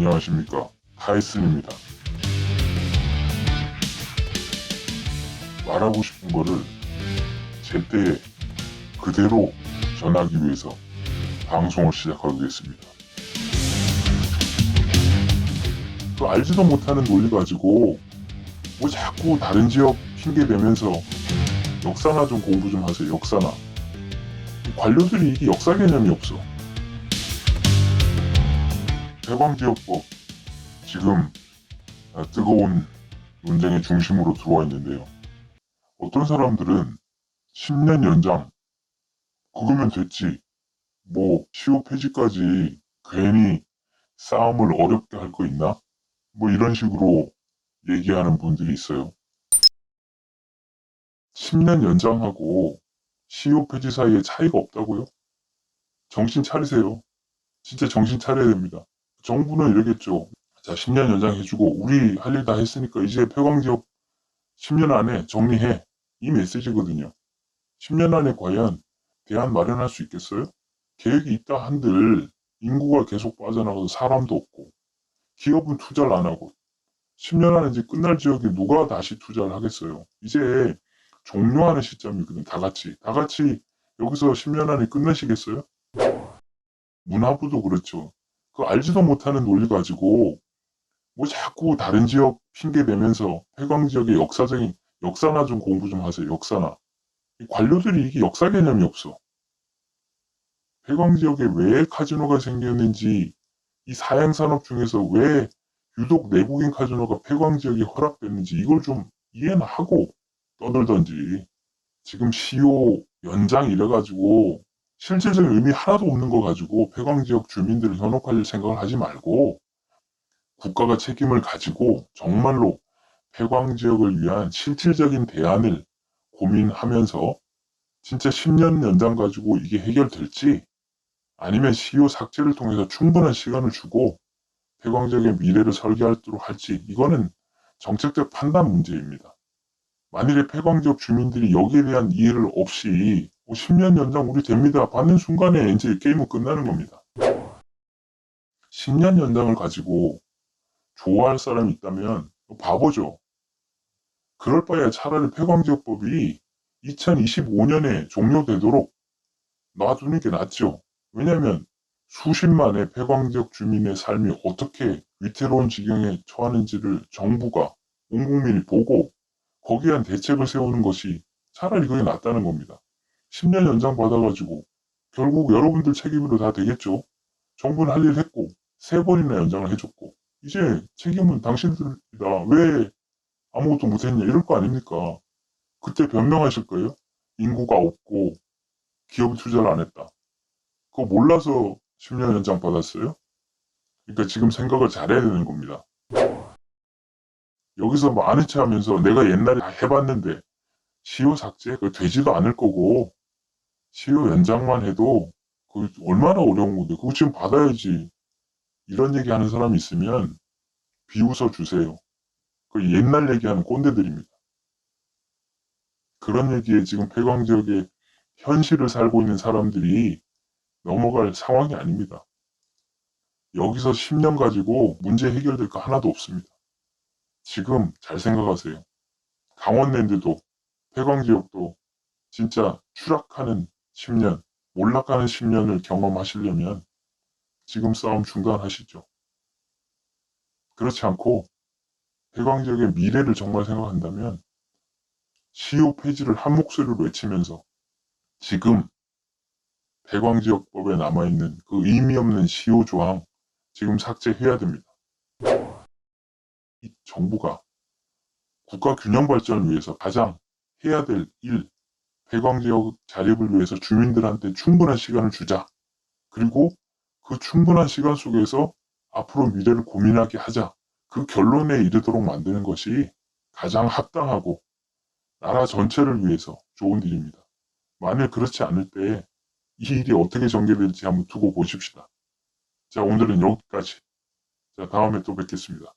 안녕하십니까 하이슨입니다. 말하고 싶은 거를 제때 그대로 전하기 위해서 방송을 시작하겠습니다. 그 알지도 못하는 논리 가지고 뭐 자꾸 다른 지역 핑계 대면서 역사나 좀 공부 좀 하세요. 역사나. 관료들이 이게 역사 개념이 없어. 해방지역법 지금 아, 뜨거운 논쟁의 중심으로 들어와 있는데요. 어떤 사람들은 10년 연장 그거면 됐지. 뭐 시효 폐지까지 괜히 싸움을 어렵게 할 거 있나? 뭐 이런 식으로 얘기하는 분들이 있어요. 10년 연장하고 시효 폐지 사이에 차이가 없다고요? 정신 차리세요. 진짜 정신 차려야 됩니다. 정부는 이러겠죠. 자, 10년 연장해주고 우리 할 일 다 했으니까 이제 폐광지역 10년 안에 정리해. 이 메시지거든요. 10년 안에 과연 대안 마련할 수 있겠어요? 계획이 있다 한들 인구가 계속 빠져나가서 사람도 없고 기업은 투자를 안 하고 10년 안에 이제 끝날 지역에 누가 다시 투자를 하겠어요? 이제 종료하는 시점이거든. 다 같이. 다 같이 여기서 10년 안에 끝내시겠어요? 문화부도 그렇죠. 그 알지도 못하는 논리 가지고 뭐 자꾸 다른 지역 핑계 대면서 해광 지역의 역사적인 역사나 좀 공부 좀 하세요. 역사나. 이 관료들이 이게 역사 개념이 없어. 해광 지역에 왜 카지노가 생겼는지 이 사양 산업 중에서 왜 유독 내국인 카지노가 폐광 지역에 허락됐는지 이걸 좀 이해나 하고 떠들던지 지금 시효 연장 이래가지고 실질적인 의미 하나도 없는 거 가지고 폐광 지역 주민들을 현혹할 생각을 하지 말고 국가가 책임을 가지고 정말로 폐광 지역을 위한 실질적인 대안을 고민하면서 진짜 10년 연장 가지고 이게 해결될지 아니면 시효 삭제를 통해서 충분한 시간을 주고 폐광 지역의 미래를 설계하도록 할지 이거는 정책적 판단 문제입니다. 만일에 폐광 지역 주민들이 여기에 대한 이해를 없이 10년 연장 우리 됩니다. 받는 순간에 이제 게임은 끝나는 겁니다. 10년 연장을 가지고 좋아할 사람이 있다면 바보죠. 그럴 바에 차라리 폐광지역법이 2025년에 종료되도록 놔두는 게 낫죠. 왜냐하면 수십만의 폐광지역 주민의 삶이 어떻게 위태로운 지경에 처하는지를 정부가 온 국민이 보고 거기에 대한 대책을 세우는 것이 차라리 그게 낫다는 겁니다. 10년 연장 받아가지고 결국 여러분들 책임으로 다 되겠죠. 정부는 할 일 했고 세 번이나 연장을 해줬고 이제 책임은 당신들이다. 왜 아무것도 못했냐 이럴 거 아닙니까? 그때 변명하실 거예요. 인구가 없고 기업이 투자를 안 했다. 그거 몰라서 10년 연장 받았어요? 그러니까 지금 생각을 잘해야 되는 겁니다. 여기서 뭐 아는 체 하면서 내가 옛날에 다 해봤는데 시효 삭제 그 되지도 않을 거고 시효 연장만 해도 그 얼마나 어려운 건데 그거 지금 받아야지 이런 얘기 하는 사람이 있으면 비웃어 주세요. 그 옛날 얘기하는 꼰대들입니다. 그런 얘기에 지금 폐광 지역에 현실을 살고 있는 사람들이 넘어갈 상황이 아닙니다. 여기서 10년 가지고 문제 해결될 거 하나도 없습니다. 지금 잘 생각하세요. 강원랜드도 폐광 지역도 진짜 추락하는 10년, 몰락하는 10년을 경험하시려면 지금 싸움 중단하시죠. 그렇지 않고 폐광 지역의 미래를 정말 생각한다면 시효 폐지를 한 목소리로 외치면서 지금 폐광지역법에 남아있는 그 의미 없는 시효 조항 지금 삭제해야 됩니다. 이 정부가 국가 균형 발전을 위해서 가장 해야 될 일, 폐광지역 자립을 위해서 주민들한테 충분한 시간을 주자. 그리고 그 충분한 시간 속에서 앞으로 미래를 고민하게 하자. 그 결론에 이르도록 만드는 것이 가장 합당하고 나라 전체를 위해서 좋은 일입니다. 만일 그렇지 않을 때 이 일이 어떻게 전개될지 한번 두고 보십시다. 자, 오늘은 여기까지. 자, 다음에 또 뵙겠습니다.